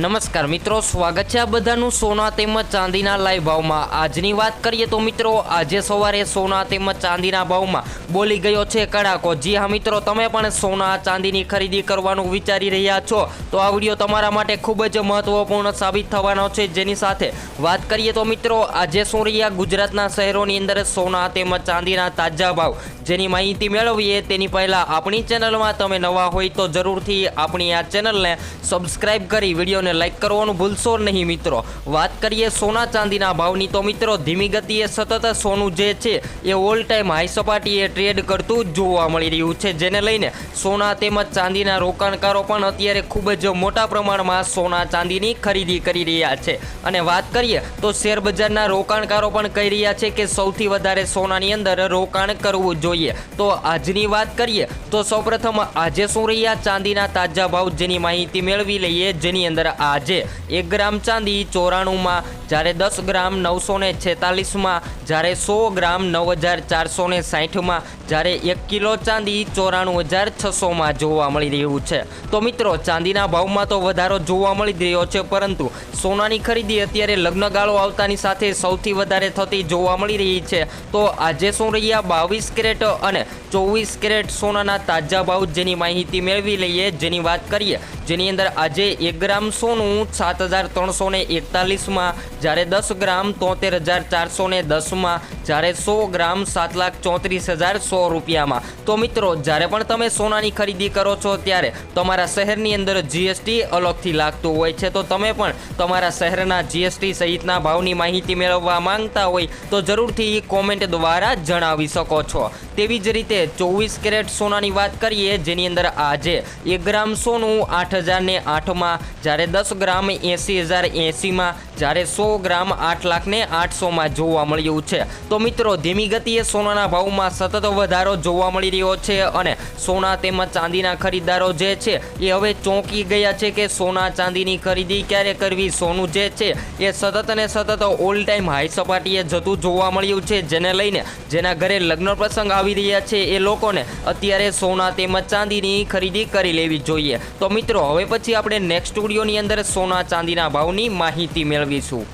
નમસ્કાર મિત્રો, સ્વાગત છે આ બધાનું સોના તેમજ ચાંદીના લાઈવ ભાવમાં. આજની વાત કરીએ તો મિત્રો, આજે સવારે સોના તેમજ ચાંદીના ભાવમાં બોલી ગયો છે કડાકો. જી હા મિત્રો, તમે પણ સોના ચાંદીની ખરીદી કરવાનું વિચારી રહ્યા છો. તો આ વીડિયો તમારા માટે ખૂબ જ મહત્વપૂર્ણ સાબિત થવાનો છે. જેની સાથે વાત કરીએ તો મિત્રો, આજે શું રહ્યા ગુજરાતના શહેરોની અંદર સોના તેમજ ચાંદીના તાજા ભાવ? જેની માહિતી મેળવીએ તેની પહેલાં આપણી ચેનલમાં તમે નવા હોય તો જરૂરથી આપણી આ ચેનલને સબસ્ક્રાઈબ કરી વિડીયોને લાઇક કરવાનું ભૂલશો નહીં મિત્રો. વાત કરીએ સોના ચાંદીના ભાવની, તો મિત્રો ધીમી ગતિએ સતત સોનું જે છે એ ઓલ ટાઈમ હાઈ સપાટીએ ટ્રેડ કરતું જોવા મળી રહ્યું છે. જેને લઈને સોના તેમજ ચાંદીના રોકાણકારો પણ અત્યારે ખૂબ જ મોટા પ્રમાણમાં સોના ચાંદીની ખરીદી કરી રહ્યા છે. અને વાત કરીએ તો શેર બજારના રોકાણકારો પણ કહી રહ્યા છે કે સૌથી વધારે સોનાની અંદર રોકાણ કરવું જોઈએ. તો આજની વાત કરીએ તો સૌપ્રથમ આજે શું રહ્યા? ચાંદીના તાજા ભાવ જેની માહિતી મેળવી લઈએ. જેની અંદર આજે એક ગ્રામ ચાંદી ચોરાણુંમાં જ્યારે દસ ગ્રામ નવસો ને છેતાલીસમાં, જ્યારે સો ગ્રામ નવ હજાર ચારસો ને સાહીઠમાં જ્યારે એક કિલો ચાંદી ચોરાણું હજાર છસોમાં જોવા મળી રહ્યું છે. તો મિત્રો, ચાંદીના ભાવમાં તો વધારો જોવા મળી રહ્યો છે, પરંતુ સોનાની ખરીદી અત્યારે લગ્નગાળો આવતાની સાથે સૌથી વધારે થતી જોવા મળી રહી છે. તો આજે શું રહ્યા બાવીસ કેરેટ અને ચોવીસ કેરેટ સોનાના તાજા ભાવ જેની માહિતી મેળવી લઈએ, જેની વાત કરીએ, જેની અંદર આજે એક ગ્રામ સોનું સાત હજાર ત્રણસો ને એકતાલીસમાં જ્યારે દસ ગ્રામ તોતેર હજાર ચારસો ને દસમાં જ્યારે સો ગ્રામ સાત લાખ ચોત્રીસ હજાર સો રૂપિયામાં. તો મિત્રો, જ્યારે પણ તમે સોનાની ખરીદી કરો છો ત્યારે તમારા શહેરની અંદર જીએસટી અલગથી લાગતું હોય છે. તો તમે પણ તમારા શહેરના જીએસટી સહિતના ભાવની માહિતી મેળવવા માંગતા હોય તો જરૂરથી કોમેન્ટ દ્વારા જણાવી શકો છો. તેવી જ રીતે ચોવીસ કેરેટ સોનાની વાત કરીએ, જેની અંદર આજે એક ગ્રામ સોનું આઠ હજાર ને આઠમાં, જ્યારે દસ ગ્રામ એંસી હજાર એંસીમાં, જ્યારે સો ગ્રામ આઠ લાખને આઠસોમાં જોવા મળ્યું છે. તો મિત્રો, ધીમી ગતિએ સોનાના ભાવમાં સતત વધારો જોવા મળી રહ્યો છે અને સોના તેમજ ચાંદીના ખરીદદારો જે છે, એ હવે ચોંકી ગયા છે કે સોના ચાંદીની ખરીદી ક્યારે કરવી, સોનું જે છે, એ સતત ને સતત ઓલ ટાઈમ હાઈ સપાટીએ જતું જોવા મળ્યું છે. જેને લઈને જેના ઘરે લગ્ન પ્રસંગ આવી રહ્યા છે, એ લોકોને અત્યારે સોના તેમજ ચાંદીની ખરીદી કરી લેવી જોઈએ. તો મિત્રો, હવે પછી આપણે નેક્સ્ટ સ્ટુડિયોની અંદર સોના ચાંદીના ભાવની માહિતી મેળવીશું.